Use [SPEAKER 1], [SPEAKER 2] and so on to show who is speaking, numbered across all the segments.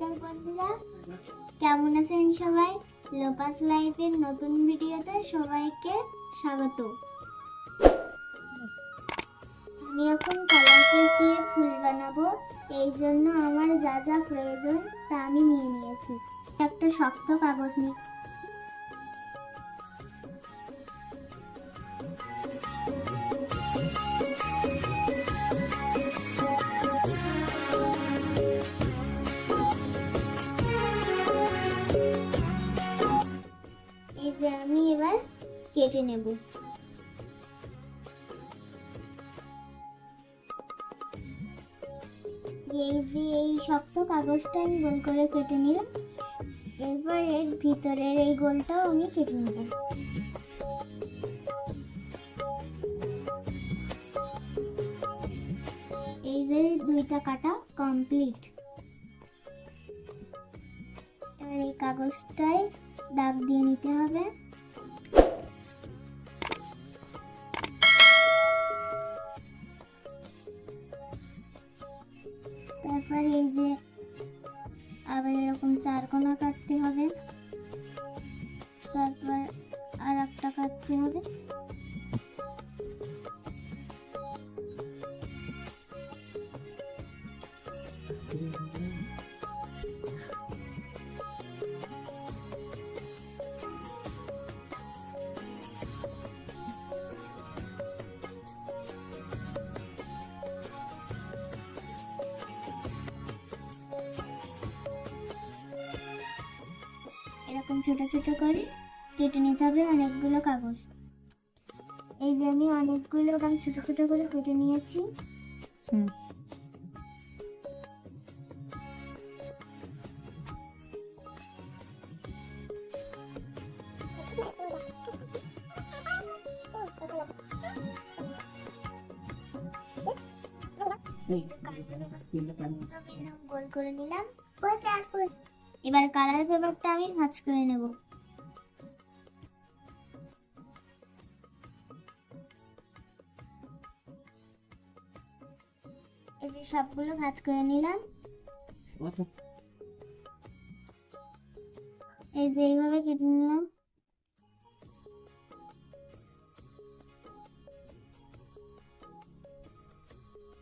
[SPEAKER 1] নমস্কার বন্ধুরা। কেমন আছেন সবাই? লোপাস লাইফের নতুন ভিডিওতে সবাইকে স্বাগত। আমি এখন কালারকে দিয়ে ফুল বানাবো। এই জন্য আমার যা যা প্রয়োজন তা আমি নিয়ে নিয়েছি। একটা শক্ত কাগজ নিচ্ছি নেব এই যে এই শক্ত কাগজটা আমি গোল করে কেটে নিলাম। এরপর এর ভিতরের এই গোলটাও আমি কেটে নেব। এই যে দুইটা কাটা কমপ্লিট এবার এই কাগজটায় দাগ দিয়ে নিতে হবে। এই যে আবার এরকম চার কোনা কাটতে হবে। তারপর আর একটা কাটতে হবে। এরকম ছোট ছোট করে কেটে নিতে হবে অনেকগুলো কাগজ এই যে আমি অনেকগুলো কাগজ ছোট ছোট করে কেটে নিয়েছি
[SPEAKER 2] হুম।
[SPEAKER 1] গোল করে নিলাম এবার কালার পেপারটা আমি ভাঁজ করে নেব। এই যে সবগুলো ভাঁজ করে নিলাম। এই যে এইভাবে কেটে নিলাম।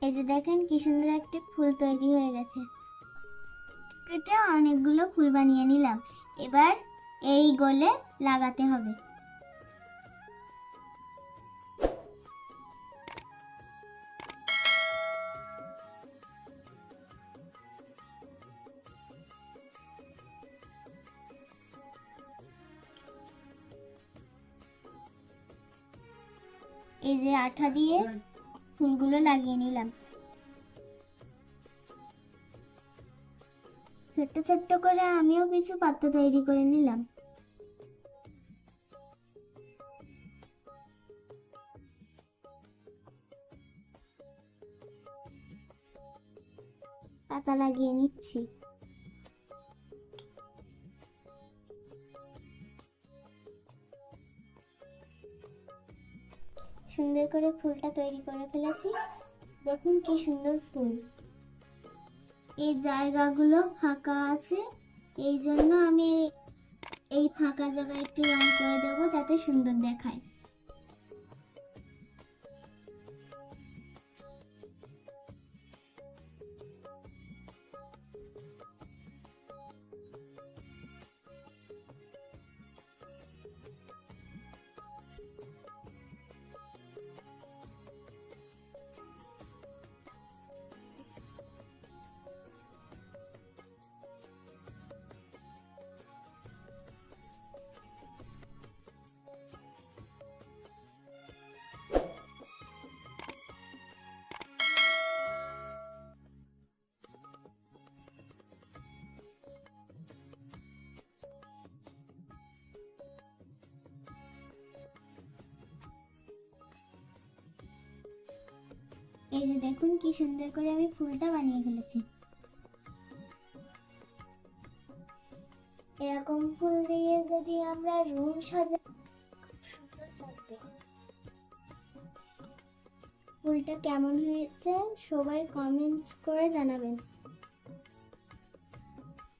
[SPEAKER 1] এই যে দেখেন কি সুন্দর একটি ফুল তৈরি হয়ে গেছে। কেটে অনেকগুলো ফুল বানিয়ে নিলাম। এবার এই গোলে লাগাতে হবে। এই যে আঠা দিয়ে ফুলগুলো লাগিয়ে নিলাম। ছোট্ট ছোট্ট করে আমিও কিছু পাত্র তৈরি করে নিলাম। পাতা লাগিয়ে নিচ্ছি। সুন্দর করে ফুলটা তৈরি করে ফেলেছি। দেখুন কি সুন্দর ফুল। এই জায়গাগুলো ফাঁকা আছে। এই জন্য আমি এই ফাঁকা জায়গায় একটু রং করে দেবো যাতে সুন্দর দেখায়। এই যে দেখুন কি সুন্দর করে আমি ফুলটা বানিয়ে ফেলেছি। এরকম ফুল দিয়ে যদি আমরা রুম সাজা। ফুলটা কেমন হয়েছে সবাই কমেন্টস করে জানাবেন।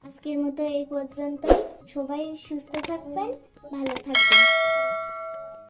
[SPEAKER 1] আজকের মতো এই পর্যন্ত সবাই সুস্থ থাকবেন, ভালো থাকবেন।